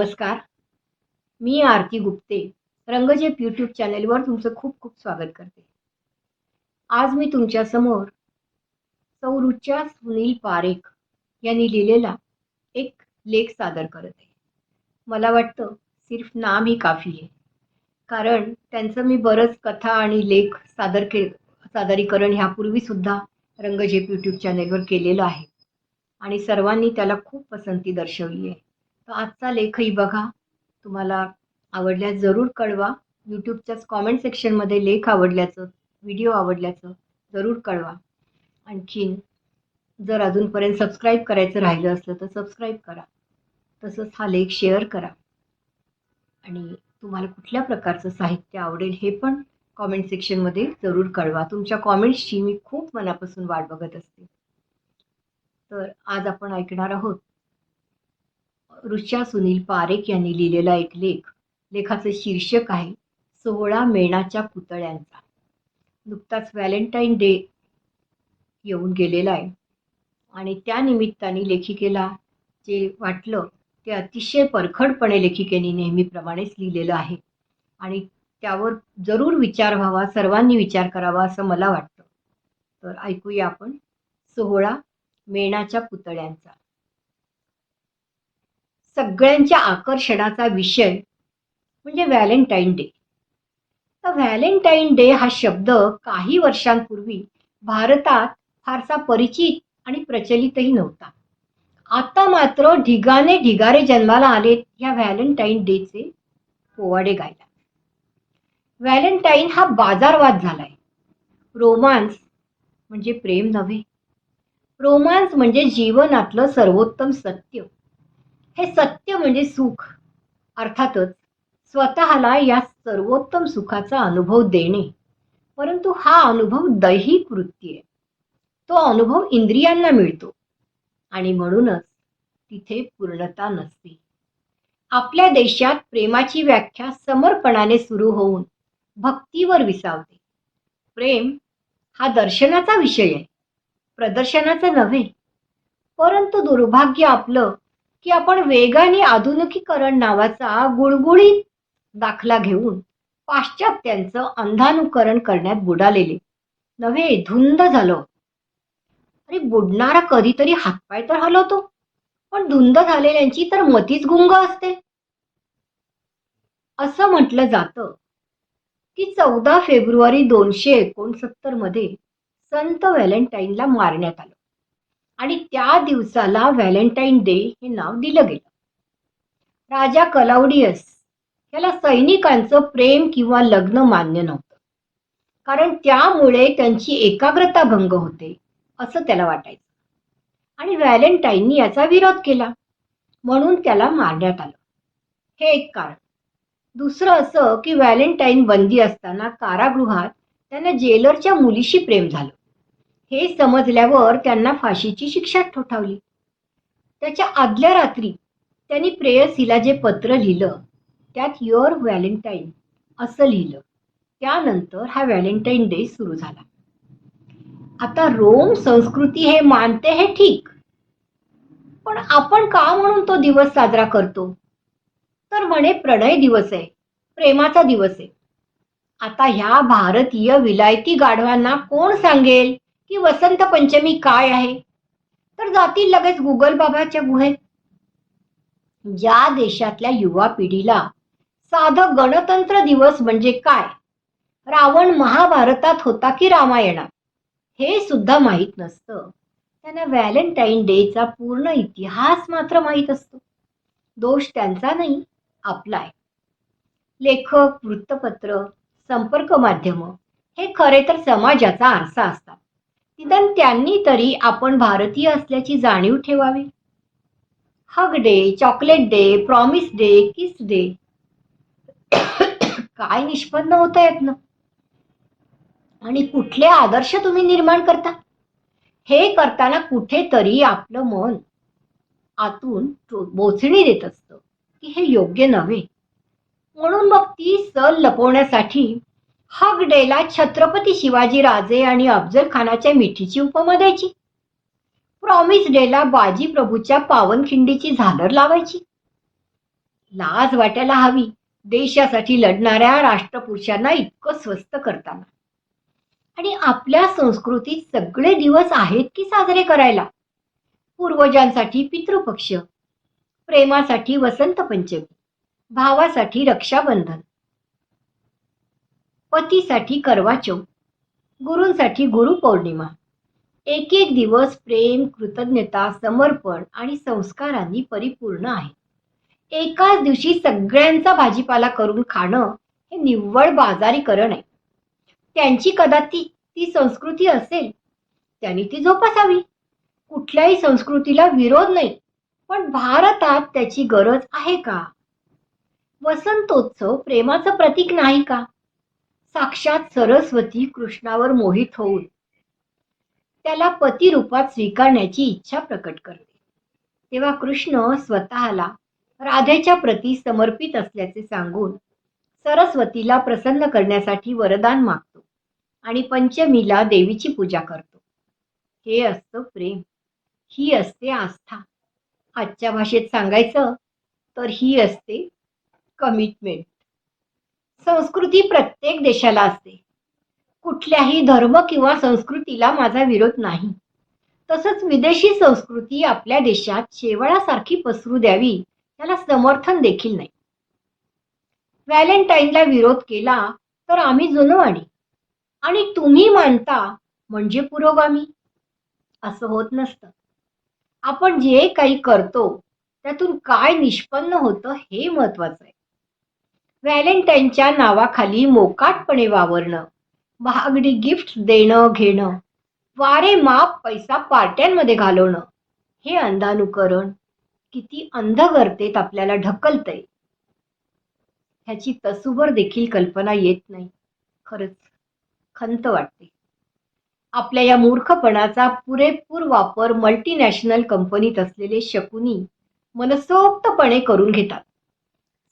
नमस्कार. मी आरती गुप्ते रंगजेप यूट्यूब चॅनेलवर तुमचं खूप खूप स्वागत करते. आज मी तुमच्यासमोर सौरुच्या सुनील पारेख यांनी लिहिलेला एक लेख सादर करत आहे. मला वाटतं सिर्फ नाम ही काफी आहे. कारण त्यांचं मी बरंच कथा आणि लेख सादर के सादरीकरण ह्यापूर्वीसुद्धा रंगजेप यूट्यूब चॅनेलवर केलेलं आहे. आणि सर्वांनी त्याला खूप पसंती दर्शवली आहे. तर आजचा लेखही बघा. तुम्हाला आवडल्यास जरूर कळवा. यूट्यूबच्याच कॉमेंट सेक्शनमध्ये लेख आवडल्याचं व्हिडिओ आवडल्याचं जरूर कळवा. आणखीन जर अजूनपर्यंत सबस्क्राईब करायचं राहिलं असलं तर सबस्क्राईब करा. तसंच हा लेख शेअर करा. आणि तुम्हाला कुठल्या प्रकारचं साहित्य आवडेल हे पण कॉमेंट सेक्शनमध्ये जरूर कळवा. तुमच्या कॉमेंट्सची मी खूप मनापासून वाट बघत असते. तर आज आपण ऐकणार आहोत ऋषा सुनील पारेख यांनी लिहिलेला एक लेख. लेखाचं शीर्षक आहे सोहळा मेणाच्या पुतळ्यांचा. नुकताच व्हॅलेंटाईन डे येऊन गेलेला आहे. आणि त्या निमित्ताने लेखिकेला जे वाटलं ते अतिशय परखडपणे लेखिकेने नेहमीप्रमाणेच लिहिलेलं आहे. आणि त्यावर जरूर विचार व्हावा सर्वांनी विचार करावा असं मला वाटतं. तर ऐकूया आपण सोहळा मेणाच्या पुतळ्यांचा. सगळ्यांच्या आकर्षणाचा विषय म्हणजे व्हॅलेंटाईन डे. तर व्हॅलेंटाईन डे हा शब्द काही वर्षांपूर्वी भारतात फारसा परिचित आणि प्रचलितही नव्हता. आता मात्र ढिगाने ढिगारे जन्माला आलेत ह्या व्हॅलेंटाईन डेचे पोवाडे गायला. व्हॅलेंटाईन हा बाजारवाद झालाय. रोमांस म्हणजे प्रेम नव्हे. रोमांस म्हणजे जीवनातलं सर्वोत्तम सत्य. हे सत्य म्हणजे सुख. अर्थातच स्वतःला या सर्वोत्तम सुखाचा अनुभव देणे. परंतु हा अनुभव दैहिक वृत्ती आहे. तो अनुभव इंद्रियांना मिळतो. आणि म्हणूनच तिथे पूर्णता नसते. आपल्या देशात प्रेमाची व्याख्या समर्पणाने सुरू होऊन भक्तीवर विसावते. प्रेम हा दर्शनाचा विषय आहे. प्रदर्शनाचा नव्हे. परंतु दुर्भाग्य आपलं की आपण वेगाने आधुनिकीकरण नावाचा गुळगुळीत दाखला घेऊन पाश्चात्यांचं अंधानुकरण करण्यात बुडालेले. नव्हे धुंद झालो. अरे बुडणारा कधीतरी हातपाय तर हलवतो. पण धुंद झालेल्यांची तर मतीच गुंग असते. असं म्हटलं जातं की चौदा फेब्रुवारी दोनशे एकोणसत्तरमध्ये संत व्हॅलेंटाईनला मारण्यात आलं. आणि त्या दिवसाला व्हॅलेंटाईन डे हे नाव दिलं गेलं. राजा कलाउडियस याला सैनिकांचं प्रेम किंवा लग्न मान्य नव्हतं. कारण त्यामुळे त्यांची एकाग्रता भंग होते असं त्याला वाटायचं. आणि व्हॅलेंटाईननी याचा विरोध केला म्हणून त्याला मारण्यात आलं. हे एक कारण. दुसरं असं की व्हॅलेंटाईन बंदी असताना कारागृहात त्यांना जेलरच्या मुलीशी प्रेम झालं. हे समजल्यावर त्यांना फाशीची शिक्षा ठोठावली. त्याच्या आदल्या रात्री त्यांनी प्रेयसीला जे पत्र लिहिलं त्यात युअर व्हॅलेंटाईन असं लिहिलं. त्यानंतर हा व्हॅलेंटाईन डे सुरू झाला. आता रोम संस्कृती हे मानते हे ठीक पण आपण का म्हणून तो दिवस साजरा करतो? तर म्हणे प्रणय दिवस आहे प्रेमाचा दिवस आहे. आता ह्या भारतीय विलायती गाढवांना कोण सांगेल? की वसंत पंचमी काय आहे? तर जातील लगेच गुगल बाबाच्या गुहेत. ज्या देशातल्या युवा पिढीला साधं गणतंत्र दिवस म्हणजे काय? रावण महाभारतात होता की रामायणात? हे सुद्धा माहीत नसतं. त्यांना व्हॅलेंटाईन डेचा पूर्ण इतिहास मात्र माहीत असतो. दोष त्यांचा नाही आपला आहे. लेखक वृत्तपत्र संपर्क माध्यम हे खरे तर समाजाचा आरसा असतात. निदान त्यांनी तरी आपण भारतीय असल्याची जाणीव ठेवावी. Hug day chocolate day promise day kiss day? काय निष्पन्न होत आहेत ना आणि कुठले आदर्श तुम्ही निर्माण करता? हे करताना कुठेतरी आपलं मन आतून बोचणी देत असतं की हे योग्य नव्हे. म्हणून मग ती सल लपवण्यासाठी हग डेला छत्रपती शिवाजी राजे आणि अफजल खानाच्या मिठीची उपमा द्यायची. प्रॉमिस डेला बाजी प्रभूच्या पावनखिंडीची झालर लावायची. लाज वाटायला हवी. देशासाठी लढणाऱ्या राष्ट्रपुरुषांना इतकं स्वस्त करताना. आणि आपल्या संस्कृतीत सगळे दिवस आहेत की साजरे करायला? पूर्वजांसाठी पितृपक्ष प्रेमासाठी वसंत पंचमी भावासाठी रक्षाबंधन पतीसाठी करवा चौथ. गुरूंसाठी गुरुपौर्णिमा एक एक दिवस प्रेम कृतज्ञता समर्पण आणि संस्कारांनी परिपूर्ण आहे. एकाच दिवशी सगळ्यांचा भाजीपाला करून खाणं हे निव्वळ बाजारीकरण आहे. त्यांची कदाचित ती संस्कृती असेल त्यांनी ती जोपासावी. कुठल्याही संस्कृतीला विरोध नाही पण भारतात त्याची गरज आहे का? वसंतोत्सव प्रेमाचं प्रतीक नाही का? साक्षात सरस्वती कृष्णावर मोहित होऊन त्याला पती रूपात स्वीकारण्याची इच्छा प्रकट करते. तेव्हा कृष्ण स्वतःला राधेच्या प्रती समर्पित असल्याचे सांगून सरस्वतीला प्रसन्न करण्यासाठी वरदान मागतो आणि पंचमीला देवीची पूजा करतो. हे असतं प्रेम. ही असते आस्था. आजच्या भाषेत सांगायचं तर ही असते कमिटमेंट संस्कृती प्रत्येक देशाला असते. कुठल्याही धर्म किंवा संस्कृतीला माझा विरोध नाही. तसंच विदेशी संस्कृती आपल्या देशात शेवाळासारखी पसरू द्यावी त्याला समर्थन देखील नाही. व्हॅलेंटाईनला विरोध केला तर आम्ही जुनवाणी. आणि तुम्ही मानता म्हणजे पुरोगामी. असं होत नसतं. आपण जे काही करतो त्यातून काय निष्पन्न होतं हे महत्वाचं आहे. व्हॅलेंटाईनच्या नावाखाली मोकाटपणे वावरणं महागडी गिफ्ट देणं घेणं वारे माप पैसा पार्ट्यांमध्ये घालवणं हे अंधानुकरण किती अंधगर्तेत आपल्याला ढकलतंय. ह्याची तसूवर देखील कल्पना येत नाही. खरंच खंत वाटते. आपल्या या मूर्खपणाचा पुरेपूर वापर मल्टीनॅशनल कंपनीत असलेले शकुनी मनसोक्तपणे करून घेतात.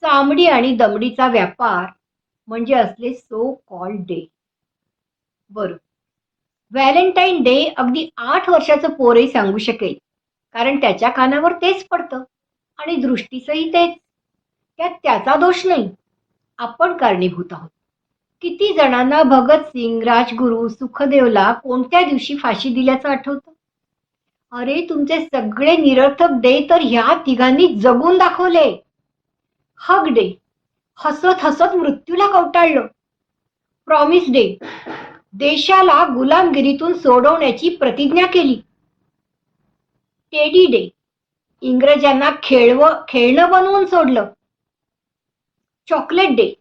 चामडी आणि दमडीचा व्यापार म्हणजे असले सो कॉल डे बरोबर. व्हॅलेंटाईन डे अगदी आठ वर्षाचं पोरही सांगू शकेल. कारण त्याच्या कानावर तेच पडतं आणि दृष्टीचंही तेच. त्यात त्याचा दोष नाही. आपण कारणीभूत आहोत. किती जणांना भगतसिंग राजगुरू सुखदेवला कोणत्या दिवशी फाशी दिल्याचं आठवतं? अरे तुमचे सगळे निरर्थक डे तर ह्या तिघांनी जगून दाखवले. हग डे हसत हसत मृत्यूला कवटाळलं. प्रॉमिस डे देशाला गुलामगिरीतून सोडवण्याची प्रतिज्ञा केली. टेडी डे इंग्रजांना खेळव खेळणं बनवून सोडलं. चॉकलेट डे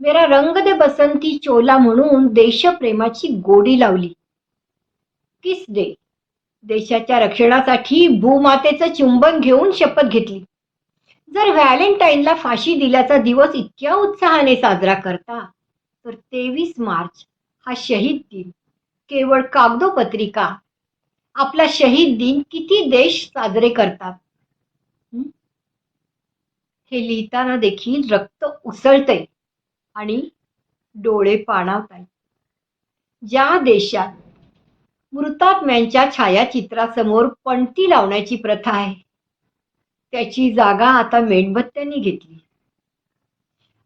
मेरा रंग दे बसंती चोला म्हणून देशप्रेमाची गोडी लावली. किस डे देशाच्या रक्षणासाठी भूमातेचं चुंबन घेऊन शपथ घेतली. जर व्हॅलेंटाईनला फाशी दिल्याचा दिवस इतक्या उत्साहाने साजरा करता तर तेवीस मार्च हा शहीद दिन. केवळ कागदोपत्रिका आपला शहीद दिन किती देश साजरे करतात? हे? लिहिताना देखील रक्त उसळतंय आणि डोळे पाणावताय ज्या देशात मृतात्म्यांच्या छायाचित्रासमोर पणती लावण्याची प्रथा आहे त्याची जागा आता मेणबत्त्यांनी घेतली.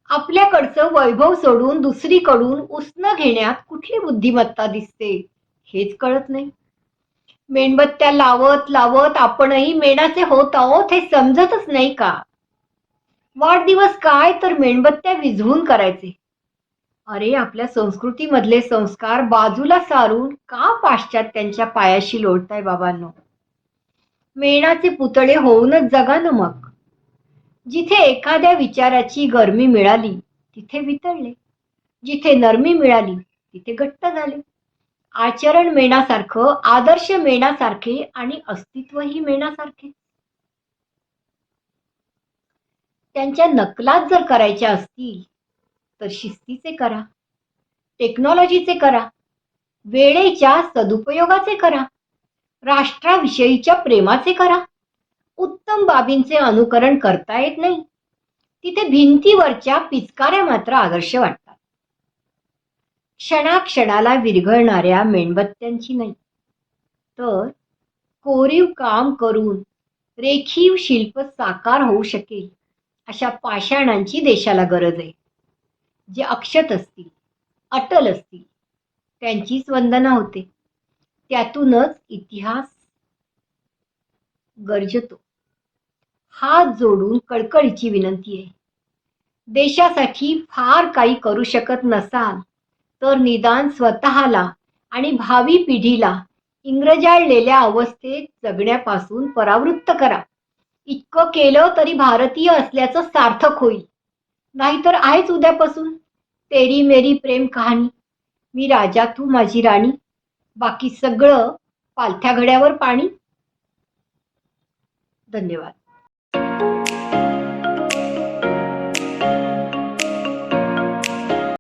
आपल्याकडचं वैभव सोडून दुसरीकडून उसनं घेण्यात कुठली बुद्धिमत्ता दिसते हेच कळत नाही. मेणबत्त्या लावत लावत आपणही मेणाचे होत आहोत हे समजतच नाही का? वाढदिवस काय तर मेणबत्त्या विझवून करायचे. अरे आपल्या संस्कृतीमधले संस्कार बाजूला सारून का पाश्चात्यांच्या पायाशी लोळताय बाबांनो? मेणाचे पुतळे होऊनच जगा ना मग. जिथे एखाद्या विचाराची गरमी मिळाली तिथे वितळले. जिथे नरमी मिळाली तिथे घट्ट झाले. आचरण मेणासारखं आदर्श मेणासारखे आणि अस्तित्वही मेणासारखे. त्यांच्या नकलात जर करायच्या असतील तर शिस्तीचे करा. टेक्नॉलॉजीचे करा. वेळेच्या सदुपयोगाचे करा. राष्ट्राविषयीच्या प्रेमाचे करा. उत्तम बाबींचे अनुकरण करता येत नाही. तिथे भिंतीवरच्या पिचकाऱ्या मात्र आदर्श वाटतात. क्षणाक्षणाला विरघळणाऱ्या मेणबत्त्यांची नाही. तर कोरीव काम करून रेखीव शिल्प साकार होऊ शकेल अशा पाषाणांची देशाला गरज आहे. जे अक्षत असतील अटल असतील त्यांचीच वंदना होते. त्यातूनच इतिहास गरजतो. हात जोडून कळकळीची विनंती आहे. देशासाठी फार काही करू शकत नसाल तर निदान स्वतःला आणि भावी पिढीला इंग्रजाळलेल्या अवस्थेत जगण्यापासून परावृत्त करा. इतकं केलं तरी भारतीय असल्याचं सार्थक होईल. नाहीतर आहेच उद्यापासून. तेरी मेरी प्रेम कहाणी. मी राजा तू माझी राणी. बाकी सगळं पालथ्या घड्यावर पाणी. धन्यवाद.